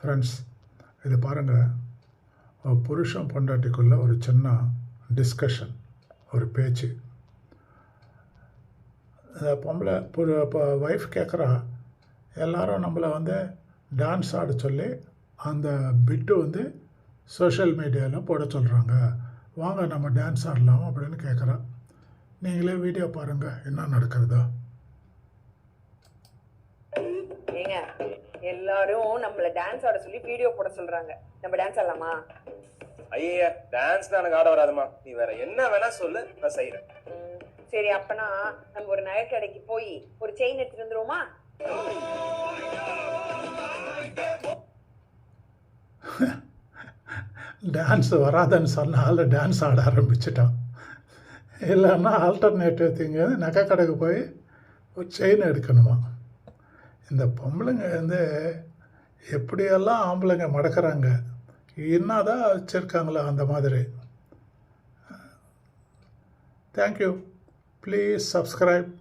Friends இது பாருங்கள் புருஷன் பொண்டாட்டிக்குள்ள ஒரு சின்ன டிஸ்கஷன் ஒரு பேச்சு. இந்த பொம்பளை புரு இப்போ ஒய்ஃப் கேட்குறா எல்லாரும் நம்மளை வந்து டான்ஸ் ஆட சொல்லி அந்த பிட்டு வந்து சோஷியல் மீடியாவில் போட சொல்கிறாங்க வாங்க நம்ம டான்ஸ் ஆடலாம் அப்படின்னு கேட்குறா நீங்களே வீடியோ பாருங்கள் என்ன நடக்கிறதோ ஏங்க எல்லாரும் நம்மள டான்ஸ் ஆட சொல்லி வீடியோ போட சொல்றாங்க. நம்ம டான்ஸ் ஆடலாமா? ஐயா டான்ஸ் தான் எனக்கு ஆட வராதுமா. நீ வேற என்ன வேணா சொல்லு நான் செய்யறேன் சரி அப்பனா நம்ம ஒரு நகை கடைக்கு போய் ஒரு செயின் எடுத்துட்டு வந்துருவோமா? டான்ஸ் வராதுன்னு சொன்னால் டான்ஸ் ஆட ஆரம்பிச்சிட்டான் இல்லைன்னா ஆல்டர்னேட்டிவ் திங்க நகை கடைக்கு போய் ஒரு செயின் எடுக்கணுமா? இந்த பொம்பளைங்க வந்து எப்படியெல்லாம் ஆம்பளைங்க மடக்கிறாங்க? என்னதான் வச்சுருக்காங்களோ அந்த மாதிரி. Thank you please subscribe